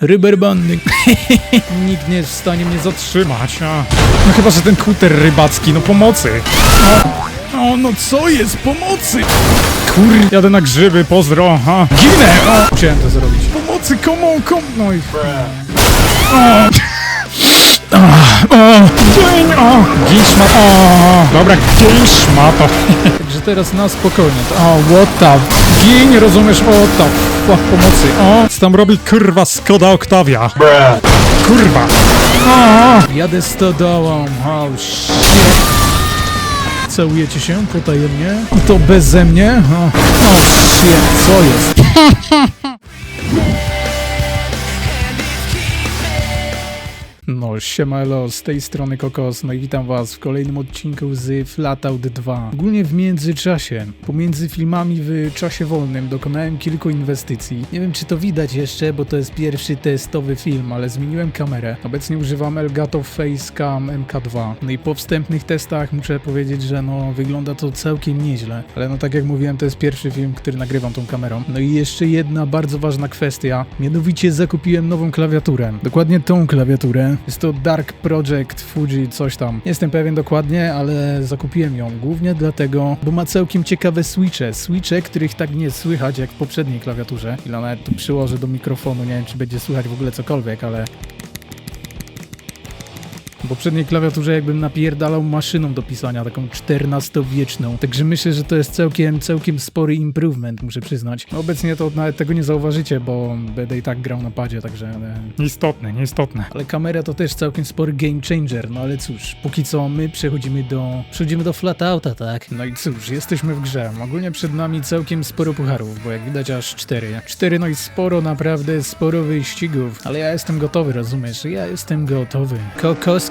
Ryberbandy. Nikt nie jest w stanie mnie zatrzymać. A. No chyba, że ten kuter rybacki, no pomocy. O, o no co jest? Pomocy! Kur... Jadę na grzyby, pozdro. A. Ginę! O. Musiałem to zrobić. Pomocy, komu, komu... No i... O. O, gień, o, dobra, giń szmato. Także teraz na spokojnie, to- o, what the, giń, rozumiesz, o, the fuck, pomocy, o, co tam robi, kurwa, Skoda Octavia, kurwa, o, jadę stodołą, oh shit. Całujecie się potajemnie? I to beze mnie? O, o shit, co jest? siemalo, z tej strony Kokos, no i witam was w kolejnym odcinku z Flatout 2. Ogólnie w międzyczasie, pomiędzy filmami w czasie wolnym dokonałem kilku inwestycji. Nie wiem czy to widać jeszcze, bo to jest pierwszy testowy film, ale zmieniłem kamerę. Obecnie używam Elgato Facecam MK2. No i po wstępnych testach muszę powiedzieć, że no wygląda to całkiem nieźle. Ale no tak jak mówiłem, to jest pierwszy film, który nagrywam tą kamerą. No i jeszcze jedna bardzo ważna kwestia, mianowicie zakupiłem nową klawiaturę. Dokładnie tą klawiaturę. Jest to Dark Project Fuji coś tam. Nie jestem pewien dokładnie, ale zakupiłem ją głównie dlatego, bo ma całkiem ciekawe switche. Switche, których tak nie słychać jak w poprzedniej klawiaturze. Ile nawet tu przyłożę do mikrofonu, nie wiem czy będzie słychać w ogóle cokolwiek, ale poprzedniej klawiaturze jakbym napierdalał maszyną do pisania, taką XIV-wieczną. Także myślę, że to jest całkiem, całkiem spory improvement, muszę przyznać. Obecnie to nawet tego nie zauważycie, bo będę i tak grał na padzie, także... Ale... Nieistotne, nieistotne. Ale kamera to też całkiem spory game changer, no ale cóż, póki co my przechodzimy do... przechodzimy do flatouta, tak? No i cóż, jesteśmy w grze. Ogólnie przed nami całkiem sporo pucharów, bo jak widać aż cztery. Cztery, no i sporo, naprawdę sporo wyścigów. Ale ja jestem gotowy, rozumiesz? Ja jestem gotowy.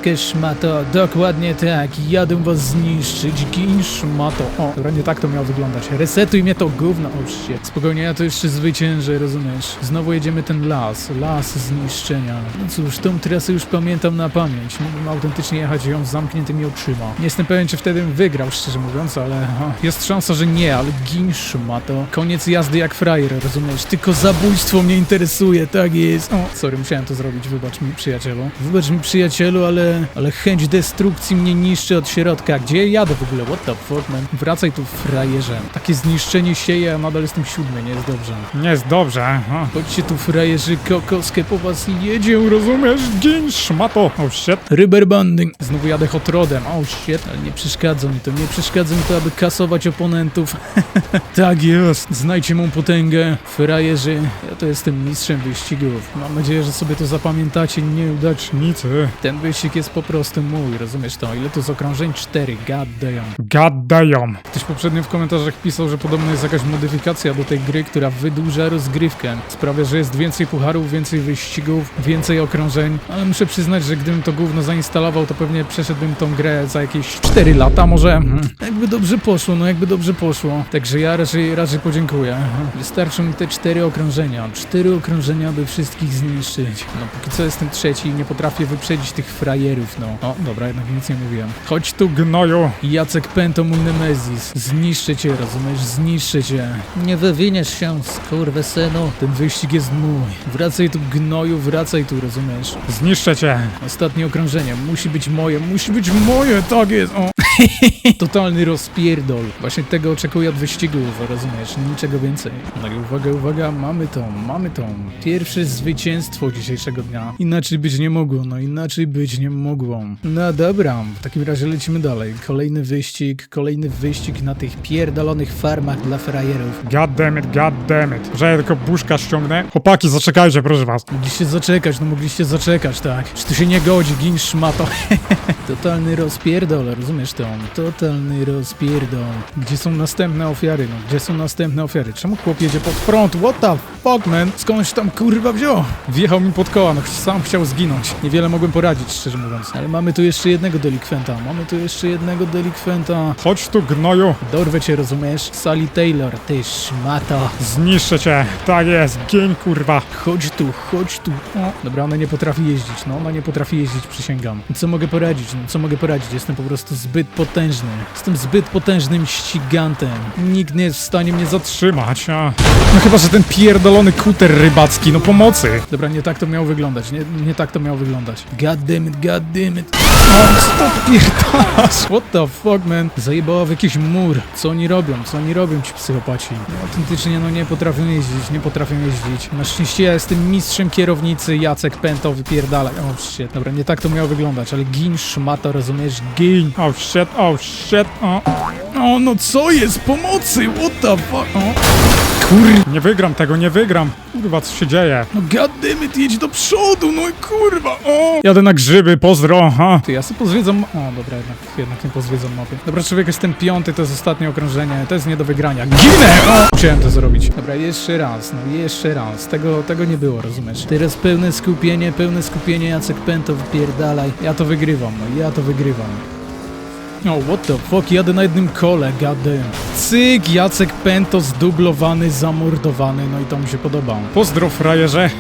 Kokoskie szmato, dokładnie tak. Jadę was zniszczyć, gin szmato. O, dobra, nie tak to miało wyglądać. Resetuj mnie to gówno, o shit. Spokojnie, ja to jeszcze zwyciężę, rozumiesz? Znowu jedziemy ten las, las zniszczenia. No cóż, tą trasę już pamiętam na pamięć. Mógłbym autentycznie jechać ją z zamkniętymi oczyma. Nie jestem pewien, czy wtedy bym wygrał, szczerze mówiąc, ale o, jest szansa, że nie, ale gin szmato. Koniec jazdy jak frajer, rozumiesz? Tylko zabójstwo mnie interesuje, tak jest. O, sorry, musiałem to zrobić, wybacz mi, przyjacielu. Wybacz mi, przyjacielu, ale, ale chęć destrukcji mnie niszczy od środka. Gdzie ja jadę w ogóle? What the fuck, man? Wracaj tu, frajerze. Takie zniszczenie sieje, a nadal jestem siódmy, nie jest dobrze. Nie jest dobrze. Chodźcie tu, frajerzy, kokoskie po was jedzie, rozumiesz? Gin, szmato. Oh shit. Ryberbandy. Znowu jadę hot rodem. Oh shit, ale nie przeszkadza mi to, nie przeszkadza mi to, aby kasować oponentów. tak jest. Znajdźcie mą potęgę, frajerzy. Ja to jestem mistrzem wyścigów. Mam nadzieję, że sobie to zapamiętacie, nieudacznicy. Ten wyścig jest po prostu mój, rozumiesz to? Ile to z okrążeń? Cztery, god damn. God damn. Ktoś poprzednio w komentarzach pisał, że podobno jest jakaś modyfikacja do tej gry, która wydłuża rozgrywkę. Sprawia, że jest więcej pucharów, więcej wyścigów, więcej okrążeń, ale muszę przyznać, że gdybym to gówno zainstalował, to pewnie przeszedłbym tą grę za jakieś 4 lata może. Mhm. Jakby dobrze poszło, no jakby dobrze poszło. Także ja raczej, raczej podziękuję. Mhm. Wystarczą mi te cztery okrążenia. Cztery okrążenia, by wszystkich zniszczyć. No póki co jestem trzeci i nie potrafię wyprzedzić tych frajerów, no. O, dobra, jednak nic nie mówiłem. Chodź tu, gnoju! Jacek Pęto, mój Nemezis. Zniszczę cię, rozumiesz? Zniszczę cię. Nie wywiniesz się, skurwysynu. Ten wyścig jest mój. Wracaj tu, gnoju, wracaj tu, rozumiesz? Zniszczę cię. Ostatnie okrążenie. Musi być moje, musi być moje, tak jest, o. Totalny rozpierdol. Właśnie tego oczekuję od wyścigów, rozumiesz? Niczego więcej. No i uwaga, uwaga, mamy to, mamy to. Pierwsze zwycięstwo dzisiejszego dnia. Inaczej być nie mogło, no inaczej być nie mogło. No dobra, w takim razie lecimy dalej. Kolejny wyścig, kolejny wyścig na tych pierdolonych farmach dla frajerów. God damn it, god damn it. Że ja tylko buszka ściągnę. Chłopaki, zaczekajcie, proszę was. Mogliście zaczekać, no mogliście zaczekać, tak. Czy tu się nie godzi, gin szmato. Totalny rozpierdol, rozumiesz to? Totalny rozpierdol. Gdzie są następne ofiary, no? Gdzie są następne ofiary? Czemu chłop jedzie pod prąd? What the fuck, man? Skądś tam kurwa wziął? Wjechał mi pod koła, no sam chciał zginąć. Niewiele mogłem poradzić, szczerze mówiąc. Ale mamy tu jeszcze jednego delikwenta. Mamy tu jeszcze jednego delikwenta. Chodź tu, gnoju. Dorwę cię, rozumiesz? Sally Taylor, ty szmato. Zniszczę cię. Tak jest, gień kurwa. Chodź tu, chodź tu. O, dobra, ona nie potrafi jeździć, no, ona nie potrafi jeździć, przysięgam. I co mogę poradzić? Co mogę poradzić, jestem po prostu zbyt potężny. Jestem zbyt potężnym ścigantem. Nikt nie jest w stanie mnie zatrzymać. Trzymać, a... No chyba, że ten pierdolony kuter rybacki, no pomocy. Dobra, nie tak to miało wyglądać, nie, nie tak to miało wyglądać. God damn it, god damn it. Pierdasz? What the fuck, man? Zajebała w jakiś mur. Co oni robią? Co oni robią, ci psychopaci? Autentycznie, no nie potrafią jeździć, nie potrafią jeździć. Na szczęście ja jestem mistrzem kierownicy, Jacek Pęto, wypierdalaj. O, shit. Dobra, nie tak to miało wyglądać, ale gin, szmato, rozumiesz? Gin. Oh shit, oh shit, o... O, no co jest? Pomocy! What the fuck? O. Kur... Nie wygram tego, nie wygram. Kurwa, co się dzieje? No goddammit, jedź do przodu, no kurwa, o! Jadę na grzyby, pozdro, ha. Ty, ja sobie pozwiedzam... O, dobra, jednak, jednak nie pozwiedzam mapy. Dobra, człowiek, jestem piąty, to jest ostatnie okrążenie, to jest nie do wygrania. Ginę! O! Musiałem to zrobić. Dobra, jeszcze raz, no jeszcze raz. Tego, tego nie było, rozumiesz? Teraz pełne skupienie, pełne skupienie, Jacek Pęto, wypierdalaj. Ja to wygrywam, no ja to wygrywam. O, what the fuck, jadę na jednym kole, goddamn. Cyk, Jacek Pęto zdublowany, zamordowany, no i to mi się podoba. Pozdro, frajerze.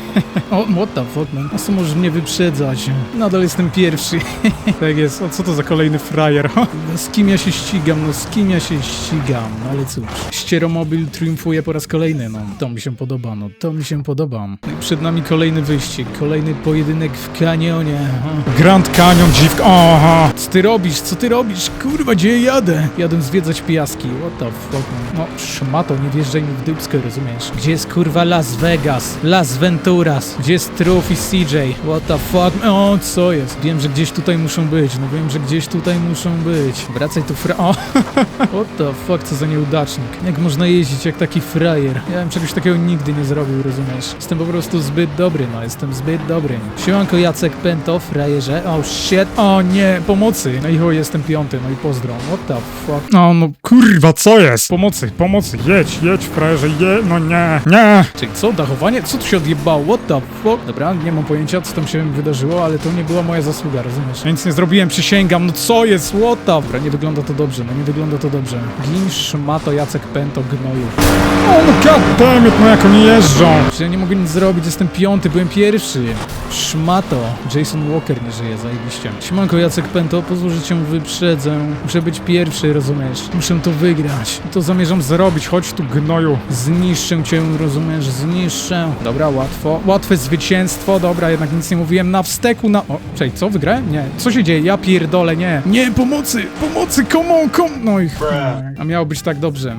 O, what the fuck, man. A co możesz mnie wyprzedzać? Nadal jestem pierwszy. Tak jest, o co to za kolejny frajer? No, z kim ja się ścigam? No z kim ja się ścigam? No ale cóż. Ścieromobil triumfuje po raz kolejny, no. To mi się podoba, no. To mi się podoba. No i przed nami kolejny wyścig, kolejny pojedynek w kanionie. Grand Canyon, dziwka, oha. Co ty robisz? Co ty robisz? Kurwa, gdzie ja jadę? Jadę zwiedzać piaski. What the fuck. No, szmato, nie wjeżdżaj mi w dupskę, rozumiesz? Gdzie jest kurwa Las Vegas? Las Venturas? Gdzie jest Truff i CJ? What the fuck? O, co jest? Wiem, że gdzieś tutaj muszą być. No wiem, że gdzieś tutaj muszą być. Wracaj tu fra... O! What the fuck, co za nieudacznik. Jak można jeździć jak taki frajer? Ja bym czegoś takiego nigdy nie zrobił, rozumiesz? Jestem po prostu zbyt dobry, no. Jestem zbyt dobry. Siemanko Jacek Pento, frajerze. Oh shit. O nie, pomocy. No i chuj, jestem piąty, no i pozdro. What the fuck? No, no, kurwa, co jest? Pomocy, pomocy, jedź, jedź, frajerze, je, no nie, nie. Czyli co, dachowanie? Co tu się odjebało? What the fuck? Dobra, nie mam pojęcia, co tam się wydarzyło, ale to nie była moja zasługa, rozumiesz? Nic nie zrobiłem, przysięgam, no co jest? What the... Dobra, nie wygląda to dobrze, no nie wygląda to dobrze. Gin, szmato, Jacek Pento, gnoju. O, no goddammit, no jak oni jeżdżą. Przecież ja nie mogę nic zrobić, jestem piąty, byłem pierwszy. Szmato. Jason Walker nie żyje, zajebiście. Siemanko, Jacek Pento, pozwól, że cię wyprzedzę. Muszę być pierwszy, rozumiesz? Muszę to wygrać. To zamierzam zrobić, chodź tu, Gnoju. Zniszczę cię, rozumiesz? Zniszczę. Dobra, łatwo. Łatwe zwycięstwo. Dobra, jednak nic nie mówiłem. Na wsteku, na... O, czekaj, co? Wygrałem? Nie. Co się dzieje? Ja pierdolę, nie. Nie, pomocy! Pomocy! Komu? Kom... No i... A miało być tak dobrze.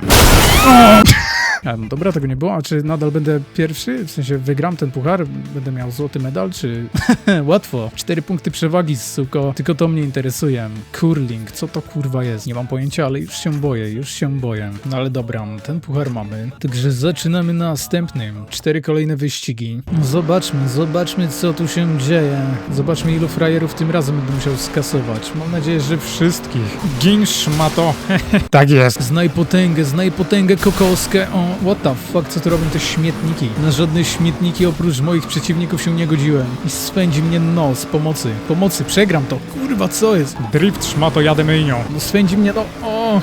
A, no dobra, tego nie było. A czy nadal będę pierwszy? W sensie wygram ten puchar? Będę miał złoty medal, czy... Łatwo. Cztery punkty przewagi, suko. Tylko to mnie interesuje. Curling. Co to kurwa jest? Nie mam pojęcia, ale już się boję, już się boję. No ale dobra, ten puchar mamy. Także zaczynamy następny. Cztery kolejne wyścigi. No Zobaczmy, zobaczmy co tu się dzieje. Zobaczmy ilu frajerów tym razem będę musiał skasować. Mam nadzieję, że wszystkich. Gin szmato. tak jest. Znaj potęgę, znaj potęgę kokoskę. O, what the fuck, co tu robią te śmietniki? Na żadne śmietniki oprócz moich przeciwników się nie godziłem. I swędzi mnie nos, pomocy. Pomocy, przegram to. Kurwa, co jest? Drift szmato, jadę myjnią. No swędzi mnie to. O!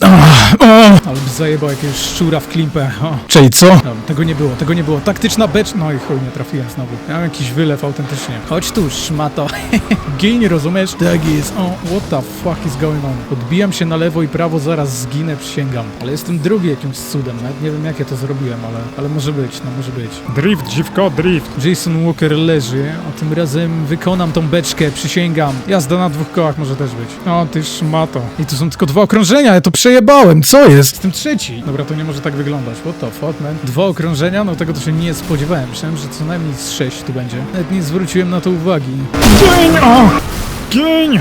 Ale by zajebał jakiegoś szczura w klimpę. O. Czyli co? No, tego nie było, tego nie było. Taktyczna becz... No i chuj, nie trafiłem znowu. Miałem jakiś wylew autentycznie. Chodź tu, szmato. Gin, rozumiesz? Tak jest. O, what the fuck is going on? Odbijam się na lewo i prawo, zaraz zginę, przysięgam. Ale jestem drugi jakimś cudem. Nawet nie wiem, jak ja to zrobiłem, ale, ale może być, no może być. Drift, dziwko, drift. Jason Walker leży, a tym razem wykonam tą beczkę, przysięgam. Jazda na dwóch kołach może też być. O, ty szmato. I tu są tylko dwa okrążenia, ja to przejebałem, co jest? Jestem trzeci. Dobra, to nie może tak wyglądać. What the fuck, man? Dwa okrążenia? No tego to się nie spodziewałem. Myślałem, że co najmniej z sześć tu będzie. Nawet nie zwróciłem na to uwagi. Gień, o! Gień!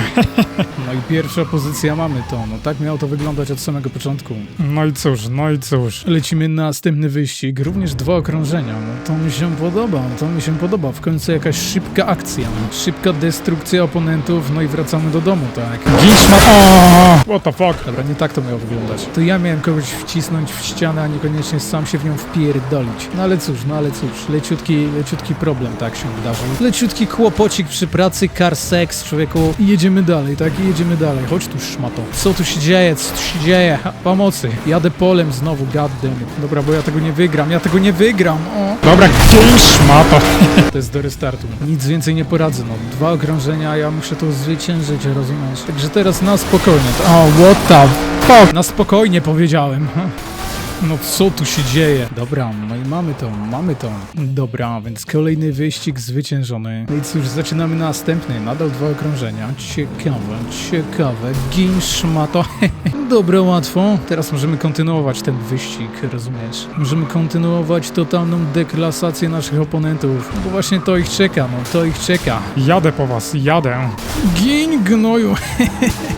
No i pierwsza pozycja mamy to. No tak miało to wyglądać od samego początku. No i cóż, no i cóż. Lecimy na następny wyścig, również dwa okrążenia. No to mi się podoba, to mi się podoba. W końcu jakaś szybka akcja. Szybka destrukcja oponentów, no i wracamy do domu, tak? Szmato. O! What the fuck? Dobra, nie tak to miało wyglądać. To ja miałem kogoś wcisnąć w ścianę, a niekoniecznie sam się w nią wpierdolić. No ale cóż, no ale cóż, leciutki, leciutki problem tak się wydarzył. Leciutki kłopocik przy pracy, car sex, człowieku, cicho i jedziemy dalej, tak? I jedziemy dalej. Chodź tu, szmato. Co tu się dzieje? Co tu się dzieje? Ha, pomocy. Jadę polem znowu, goddammit. Dobra, bo ja tego nie wygram, ja tego nie wygram. O. Dobra, gej szmato. To jest do restartu. Nic więcej nie poradzę, no. Dwa okrążenia, ja muszę to zwyciężyć, rozumiesz? Także teraz na spokojnie. O, what the fuck? Na spokojnie powiedziałem. No co tu się dzieje? Dobra, no i mamy to, mamy to. Dobra, więc kolejny wyścig zwyciężony. No i cóż, zaczynamy następny. Nadal dwa okrążenia. Ciekawe, ciekawe. Gin szmato. Dobra, łatwo. Teraz możemy kontynuować ten wyścig, rozumiesz? Możemy kontynuować totalną deklasację naszych oponentów. Bo właśnie to ich czeka, no to ich czeka. Jadę po was, jadę. Gin gnoju.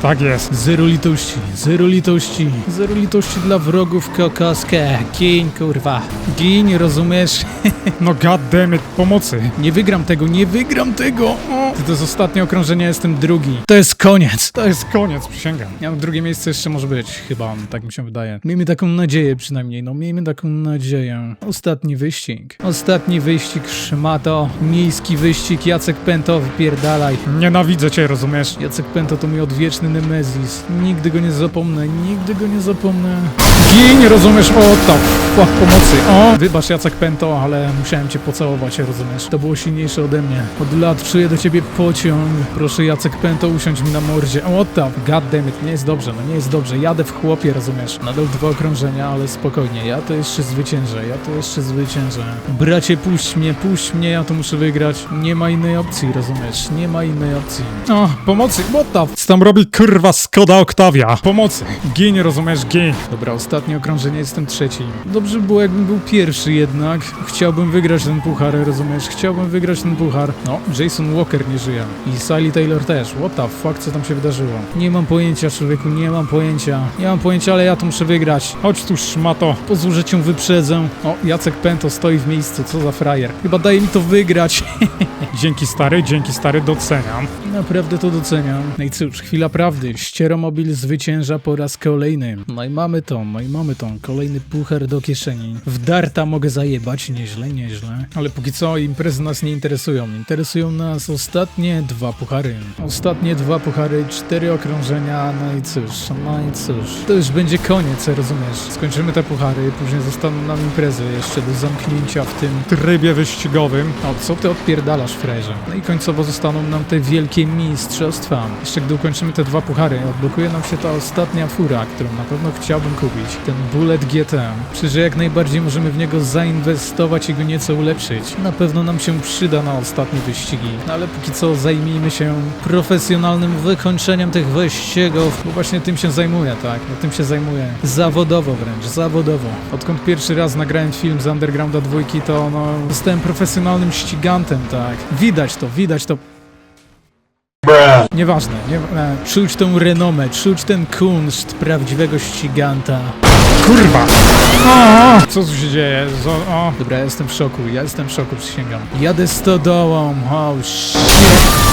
Tak jest. Zero litości, zero litości. Zero litości dla wrogów kokoskę. Gin, kurwa. Gin, rozumiesz? No goddammit, pomocy. Nie wygram tego, nie wygram tego. O, to jest ostatnie okrążenie, jestem drugi. To jest koniec. To jest koniec, przysięgam. Ja drugie miejsce jeszcze może być, chyba, tak mi się wydaje. Miejmy taką nadzieję przynajmniej, no miejmy taką nadzieję. Ostatni wyścig. Ostatni wyścig, szmato. Miejski wyścig, Jacek Pęto, wypierdalaj. Nienawidzę cię, rozumiesz? Jacek Pęto to mój odwieczny nemezis. Nigdy go nie zapomnę, nigdy go nie zapomnę. Gin, rozumiesz? O, tak, fuck, pomocy. O, wybacz Jacek Pęto, ale musiałem cię pocałować, rozumiesz? To było silniejsze ode mnie. Od lat czuję do ciebie pociąg. Proszę Jacek Pęto, usiądź mi na mordzie. O, tak, goddammit, nie jest dobrze, no nie jest dobrze. Jadę w chłopie, rozumiesz? Nadal dwa okrążenia, ale spokojnie, ja to jeszcze zwyciężę, ja to jeszcze zwyciężę. Bracie, puść mnie, puść mnie, ja to muszę wygrać. Nie ma innej opcji, rozumiesz? Nie ma innej opcji. O, pomocy, what the Co tam robi kurwa Skoda Octavia? Pomocy. Gin, rozumiesz, gin. Dobra, ostatnie okrążenie, jestem trzeci. Dobrze by było, jakbym był pierwszy jednak. Chciałbym wygrać ten puchar, rozumiesz? Chciałbym wygrać ten puchar. No, Jason Walker nie żyje. I Sally Taylor też. What the fuck, co tam się wydarzyło? Nie mam pojęcia, człowieku, nie mam pojęcia. Nie mam pojęcia, ale ja to muszę wygrać. Chodź tu, szmato. Pozwól, cię wyprzedzę. O, Jacek Pęto stoi w miejscu, co za frajer. Chyba daje mi to wygrać. Dzięki stary, dzięki stary, doceniam. Naprawdę to doceniam. No i cóż, chwila prawdy. Ścieromobil zwycięża po raz kolejny. No i mamy to, no i mamy to. Kolejny puchar do kieszeni. W darta mogę zajebać, nieźle, nieźle. Ale póki co imprezy nas nie interesują. Interesują nas ostatnie dwa puchary. Ostatnie dwa puchary, cztery okrążenia, no i cóż, no i cóż. To już będzie koniec, rozumiesz? Skończymy te puchary, później zostaną nam imprezy jeszcze do zamknięcia w tym Trybie wyścigowym. o, co ty odpierdalasz, frajerze? No i końcowo zostaną nam te wielkie mistrzostwa. Jeszcze gdy ukończymy te dwa puchary, odblokuje nam się ta ostatnia fura, którą na pewno chciałbym kupić. Ten Bullet GT. Myślę, że jak najbardziej możemy w niego zainwestować i go nieco ulepszyć. Na pewno nam się przyda na ostatnie wyścigi. No ale póki co zajmijmy się profesjonalnym wykończeniem tych wyścigów, bo właśnie tym się zajmuję, tak? No tym się zajmuję. Zawodowo wręcz, zawodowo. Odkąd pierwszy raz nagrałem film z Undergrounda dwójki, to no, zostałem profesjonalnym ścigantem, tak? Widać to, widać to. Nieważne, nie, e, czuć tą renomę, czuć ten kunszt prawdziwego ściganta. Kurwa. O, co tu się dzieje? Zo, o. Dobra, ja jestem w szoku, ja jestem w szoku, przysięgam. Jadę stodołą, oh shit.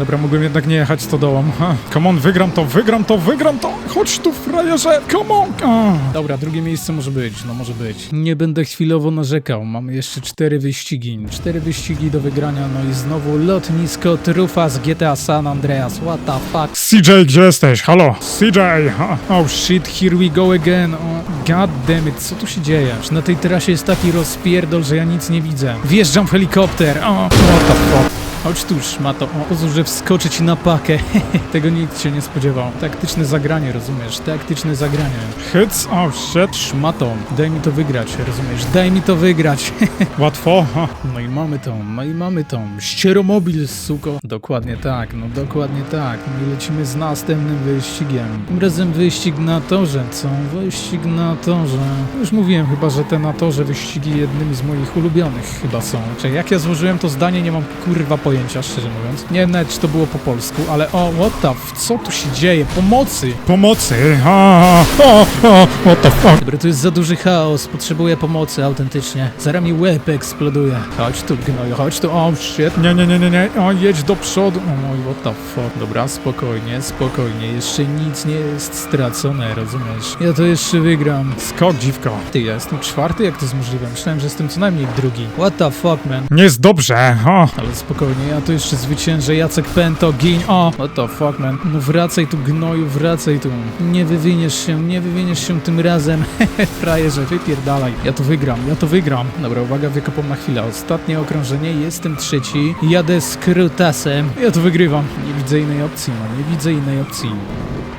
Dobra, mogłem jednak nie jechać stodołą. Ha. Come on, wygram to, wygram to, wygram to! Chodź tu, frajerze! Come on! Dobra, drugie miejsce może być, no może być. Nie będę chwilowo narzekał, mamy jeszcze cztery wyścigi. Cztery wyścigi do wygrania, no i znowu lotnisko Trufa z GTA San Andreas, what the fuck. CJ, gdzie jesteś? Halo? CJ! Ha. Oh shit, here we go again. Oh, god damn it, co tu się dzieje? Na tej trasie jest taki rozpierdol, że ja nic nie widzę. Wjeżdżam w helikopter. O, what the fuck. Chodź tu, szmato. O, pozwól, że wskoczę ci na pakę. Tego nikt się nie spodziewał. Taktyczne zagranie, rozumiesz? Taktyczne zagranie. Hits? Oh shit. Szmato, daj mi to wygrać, rozumiesz? Daj mi to wygrać. Łatwo? No i mamy to, no i mamy to. Ścieromobil, suko. Dokładnie tak, no dokładnie tak. No i lecimy z następnym wyścigiem. Tym razem wyścig na torze, co? Wyścig na torze. Już mówiłem chyba, że te na torze wyścigi jednymi z moich ulubionych chyba są. Czy jak ja złożyłem to zdanie, nie mam kurwa pojęcia, szczerze mówiąc. Nie wiem nawet, czy to było po polsku, ale o, what the, f- co tu się dzieje? Pomocy! Pomocy! Ha. O, o, what the fuck? Dobra, tu jest za duży chaos, potrzebuję pomocy autentycznie. Zaraz mi łeb eksploduje. Chodź tu, gnoju, chodź tu, o shit. Nie, nie, nie, nie, nie. O, jedź do przodu. O mój, what the fuck. Dobra, spokojnie, spokojnie, jeszcze nic nie jest stracone, rozumiesz? Ja to jeszcze wygram. Skok, dziwko. Ty, ja jestem czwarty? Jak to jest możliwe? Myślałem, że jestem co najmniej drugi. What the fuck, man? Nie jest dobrze. O. Ale spokojnie, ja to jeszcze zwyciężę, Jacek Pento, gin, o! What the fuck, man? No wracaj tu, gnoju, wracaj tu. Nie wywiniesz się, nie wywiniesz się tym razem. Frajerze, wypierdalaj. Ja to wygram, ja to wygram. Dobra, uwaga, wykopam na chwilę. Ostatnie okrążenie, jestem trzeci. Jadę z Krutasem. Ja to wygrywam. Nie widzę innej opcji, no, nie widzę innej opcji.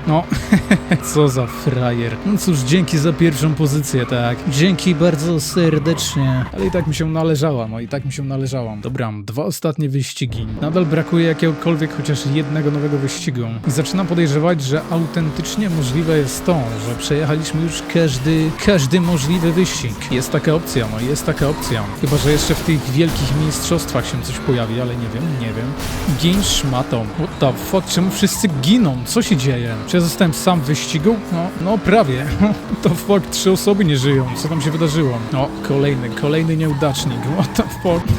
No, co za frajer. No cóż, dzięki za pierwszą pozycję, tak. Dzięki bardzo serdecznie. Ale i tak mi się należała, no i tak mi się należała. Dobra, dwa ostatnie wyścigi. Nadal brakuje jakiegokolwiek chociaż jednego nowego wyścigu. I zaczynam podejrzewać, że autentycznie możliwe jest to, że przejechaliśmy już każdy, każdy możliwy wyścig. Jest taka opcja, no jest taka opcja. Chyba, że jeszcze w tych wielkich mistrzostwach się coś pojawi, ale nie wiem, nie wiem. Gin szmatą. What the fuck, czemu wszyscy giną? Co się dzieje? Czy ja zostałem sam w wyścigu? No, no prawie. The fuck, trzy osoby nie żyją. Co tam się wydarzyło? O, kolejny, kolejny nieudacznik. What the fuck?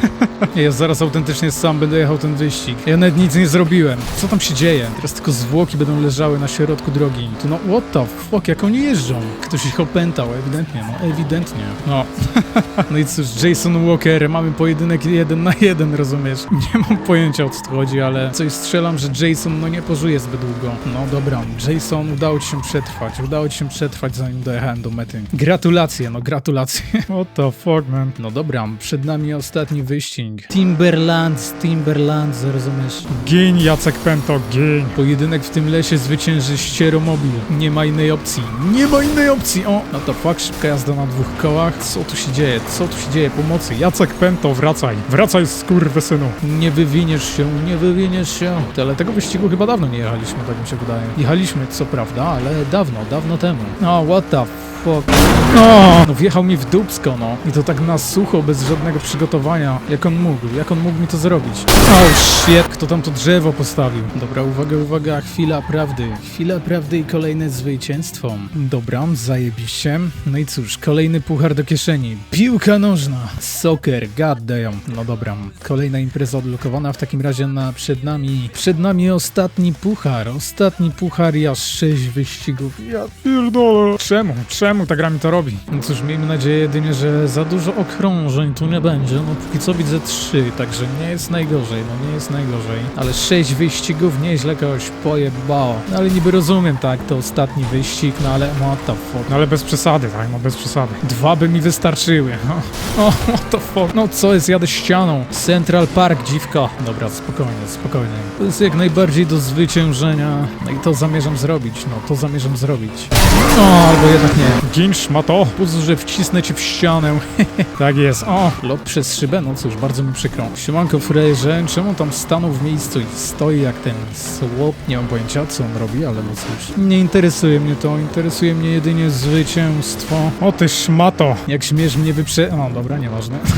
Ja zaraz autentycznie sam będę jechał ten wyścig. Ja nawet nic nie zrobiłem. Co tam się dzieje? Teraz tylko zwłoki będą leżały na środku drogi. Tu no, what the fuck, jak oni jeżdżą? Ktoś ich opętał, ewidentnie, no, ewidentnie. No. No i cóż, Jason Walker, mamy pojedynek jeden na jeden, rozumiesz? Nie mam pojęcia o co chodzi, ale coś strzelam, że Jason no nie pożyje zbyt długo. No dobra, Jason, udało ci się przetrwać, udało ci się przetrwać zanim dojechałem do mety. Gratulacje, no gratulacje. What the fuck, man? No dobra, przed nami ostatni wyścig. Timberlands, Timberlands, rozumiesz? Gin, Jacek Pento, gin. Pojedynek w tym lesie zwycięży ścieromobil. Nie ma innej opcji. Nie ma innej opcji! O! No to fuck, szybka jazda na dwóch kołach. Co tu się dzieje? Co tu się dzieje? Pomocy. Ja Jacek Pento, wracaj. Wracaj, skurwysynu. nie wywiniesz się, nie wywiniesz się. Ale tego wyścigu chyba dawno nie jechaliśmy, tak mi się wydaje. Jechaliśmy, co prawda, ale dawno, dawno temu. O, what the fuck. O! No wjechał mi w dupsko, no. I to tak na sucho, bez żadnego przygotowania. Jak on mógł? Jak on mógł mi to zrobić? Oh shit! Kto tam to drzewo postawił? Dobra, uwaga, uwaga, chwila prawdy. Chwila prawdy i kolejne zwycięstwo. Dobra, zajebiście. No i cóż, kolejny puchar do kieszeni. Piłka nożna. Soccer, goddamn. No dobra, kolejna impreza odblokowana. W takim razie na przed nami, przed nami ostatni puchar. Ostatni puchar i aż sześć wyścigów. Ja Pierdolę. Czemu? Czemu ta gra mi to robi? no cóż, miejmy nadzieję jedynie, że za dużo okrążeń tu nie będzie. No póki co widzę trzy, także nie jest najgorzej, no nie jest najgorzej. Ale sześć wyścigów nieźle kogoś pojebało. No ale niby rozumiem, tak, to ostatni wyścig, no ale what the fuck. No ale bez przesady, tak? No bez przesady. Dwa by mi wystarczyły. O, what the fuck. No co jest, jadę ścianą. Central Park, dziwko. Dobra, spokojnie, spokojnie. To jest jak najbardziej do zwyciężenia. No i to zamierzam zrobić, no to zamierzam zrobić. No, albo jednak nie. Gin, szmato. Pozwól, że wcisnę cię w ścianę. Tak jest. O! Lot przez szybę? No cóż, bardzo mi przykro. Siemanko frajerze, czemu tam stanął w miejscu i stoi jak ten słop? Nie mam pojęcia, co on robi, ale no cóż. Nie interesuje mnie to, interesuje mnie jedynie zwycięstwo. O ty szmato. Jak śmiesz mnie wyprze... O, dobra, nieważne.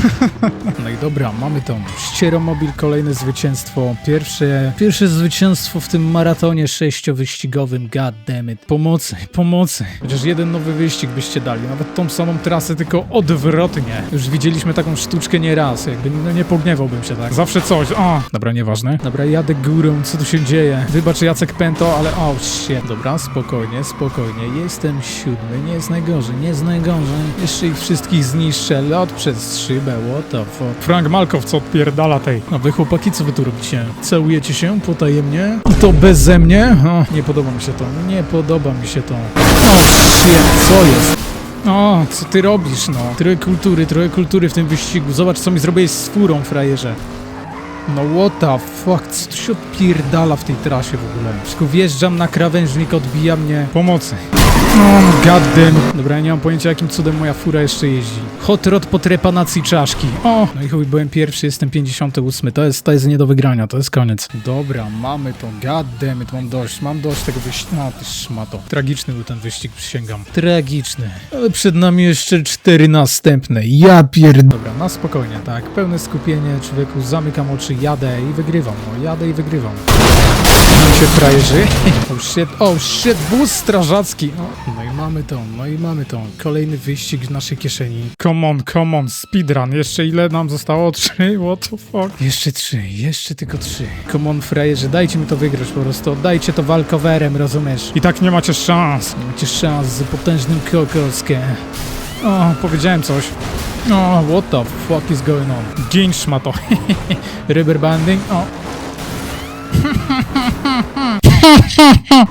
No i dobra, mamy to. Ścieromobil, kolejne zwycięstwo. Pierwsze, pierwsze zwycięstwo w tym maratonie sześciowyścigowym. God damn it. Pomocy, pomocy. Chociaż jeden nowy wyścig byście dali. Nawet tą samą trasę, tylko odwrotnie. Już widzieliśmy taką sztuczkę nie raz. Jakby no nie pogniewałbym się tak. Zawsze coś. O! Dobra, nieważne. Dobra, jadę górą, co tu się dzieje? Wybacz Jacek Pento, ale o shit. Dobra, spokojnie, spokojnie. Jestem siódmy, nie jest najgorzej, nie jest najgorzej. Jeszcze ich wszystkich zniszczę. Lot przez szybę, what the fuck. Frank Malkow, co odpierdala tej. A wy chłopaki, co wy tu robicie? Całujecie się potajemnie? I to beze mnie? O, nie podoba mi się to, nie podoba mi się to. O shit, co jest? O, co ty robisz, no? Trochę kultury, trochę kultury w tym wyścigu. Zobacz, co mi zrobiłeś z furą, frajerze. No what the fuck, co tu się odpierdala w tej trasie w ogóle? Wszystko wjeżdżam na krawężnik, odbija mnie. Pomocy. Oh, goddamn. Dobra, ja nie mam pojęcia, jakim cudem moja fura jeszcze jeździ. Hot rod po trepanacji czaszki. O! No i chuj, byłem pierwszy, jestem 58. To jest, to jest nie do wygrania, to jest koniec. Dobra, mamy to. Goddamn mam dość, mam dość tego wyścigu. A, ty szmato. Tragiczny był ten wyścig, przysięgam. Tragiczny. Ale przed nami jeszcze cztery następne. Ja pierd... Dobra, na spokojnie, tak. Pełne skupienie, człowieku, zamykam oczy, jadę i wygrywam. No, jadę i wygrywam. Mam się frajerzy. Oh shit, oh shit, wóz strażacki. O, no i mamy to, no i mamy to. Kolejny wyścig w naszej kieszeni. Come on, come on, speedrun. Jeszcze ile nam zostało? Trzy? What the fuck? Jeszcze trzy, jeszcze tylko trzy. Come on, frajerzy, dajcie mi to wygrać po prostu. Oddajcie to walkowerem, rozumiesz? I tak nie macie szans. Nie macie szans z potężnym kokoskiem. O, powiedziałem coś. O, what the fuck is going on? Gin szmato. Rubber banding, o. Oh.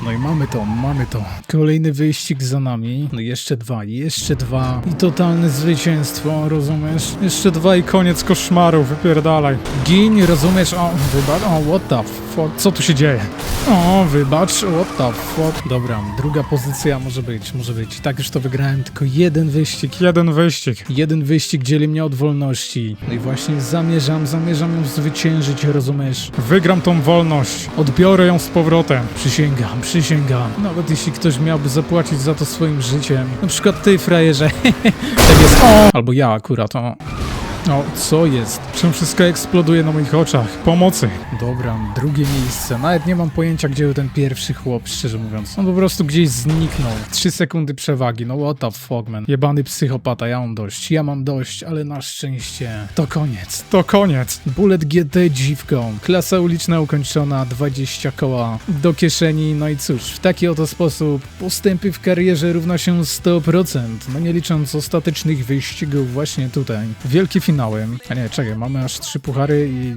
No i mamy to, mamy to. Kolejny wyścig za nami. No jeszcze dwa, jeszcze dwa. I totalne zwycięstwo, rozumiesz? Jeszcze dwa i koniec koszmaru, wypierdalaj. Gin, rozumiesz? O, wybacz, o, what the fuck? Co tu się dzieje? O, wybacz, what the fuck? Dobra, druga pozycja może być, może być. Tak już to wygrałem, tylko jeden wyścig. Jeden wyścig. Jeden wyścig dzieli mnie od wolności. No i właśnie zamierzam, zamierzam ją zwyciężyć, rozumiesz? Wygram tą wolność. Odbiorę ją z powrotem. Przysięgam, przysięgam. Nawet jeśli ktoś miałby zapłacić za to swoim życiem. Na przykład ty, frajerze. tak jest. O! Albo ja akurat, o. O, co jest? Czym wszystko eksploduje na moich oczach? Pomocy. Dobra, drugie miejsce. Nawet nie mam pojęcia, gdzie był ten pierwszy chłop, szczerze mówiąc. On po prostu gdzieś zniknął. Trzy sekundy przewagi. No what the fuck, man. Jebany psychopata, ja mam dość. Ja mam dość, ale na szczęście to koniec. To koniec. Bullet GT dziwką. Klasa uliczna ukończona, 20 koła do kieszeni. No i cóż, w taki oto sposób postępy w karierze równa się 100%. No nie licząc ostatecznych wyścigów właśnie tutaj. Wielkie finały. A nie, czekaj, mamy aż trzy puchary i...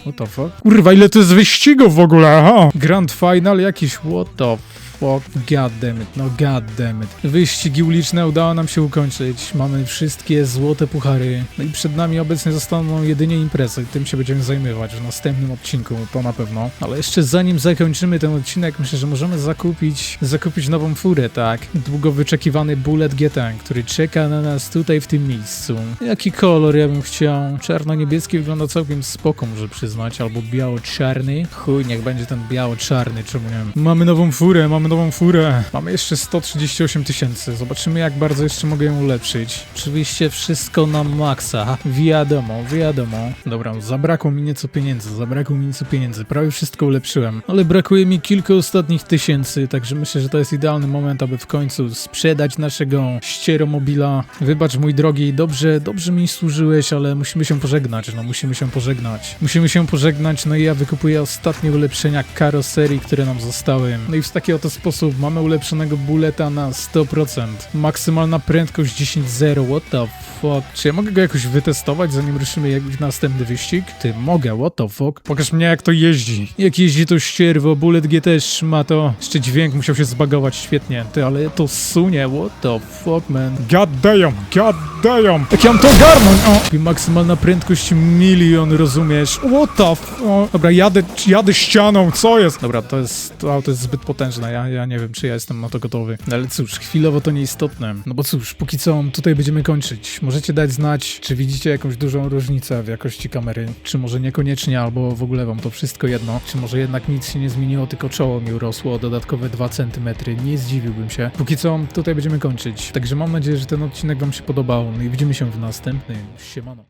What the fuck? Kurwa, ile to jest wyścigów w ogóle, aha. Grand Final jakiś, what the fuck, god damn it, no god damn it. Wyścigi uliczne udało nam się ukończyć, mamy wszystkie złote puchary, no i przed nami obecnie zostaną jedynie imprezy, tym się będziemy zajmować w następnym odcinku, to na pewno. Ale jeszcze zanim zakończymy ten odcinek, myślę, że możemy zakupić, zakupić nową furę, tak? Długo wyczekiwany Bullet GT, który czeka na nas tutaj w tym miejscu. Jaki kolor ja bym chciał? Czarno-niebieski wygląda całkiem spoko, muszę przyznać, albo biało-czarny. Chuj, niech będzie ten biało-czarny, czemu nie? Mamy nową furę, mamy nową furę. Mamy jeszcze 138 tysięcy. Zobaczymy, jak bardzo jeszcze mogę ją ulepszyć. Oczywiście wszystko na maksa. Wiadomo, wiadomo. Dobra, zabrakło mi nieco pieniędzy, zabrakło mi nieco pieniędzy. Prawie wszystko ulepszyłem. Ale brakuje mi kilku ostatnich tysięcy, także myślę, że to jest idealny moment, aby w końcu sprzedać naszego ścieromobila. Wybacz, mój drogi, dobrze, dobrze mi służyłeś, ale musimy się pożegnać. No, musimy się pożegnać. Musimy się pożegnać, no i ja wykupuję ostatnie ulepszenia karoserii, które nam zostały. No i w taki oto sposób mamy ulepszonego buleta na 100%. Maksymalna prędkość 10.0, what the fuck? Czy ja mogę go jakoś wytestować, zanim ruszymy jak w następny wyścig? Ty, mogę, what the fuck? Pokaż mnie, jak to jeździ. Jak jeździ to ścierwo, Bullet GT ma to. Jeszcze dźwięk musiał się zbagować świetnie. Ty, ale to sunie, what the fuck, man. God damn, god damn. Jak ja mam to ogarnąć? O! I maksymalna prędkość milion, rozumiesz? What the f... O, Dobra, jadę, jadę ścianą, co jest? Dobra, to jest, to auto jest zbyt potężne, ja, ja nie wiem, czy ja jestem na to gotowy. Ale cóż, chwilowo to nieistotne. No bo cóż, póki co tutaj będziemy kończyć. Możecie dać znać, czy widzicie jakąś dużą różnicę w jakości kamery, czy może niekoniecznie, albo w ogóle wam to wszystko jedno, czy może jednak nic się nie zmieniło, tylko czoło mi urosło o dodatkowe 2 cm. Nie zdziwiłbym się. Póki co tutaj będziemy kończyć. Także mam nadzieję, że ten odcinek wam się podobał. No i widzimy się w następnym. Siemano.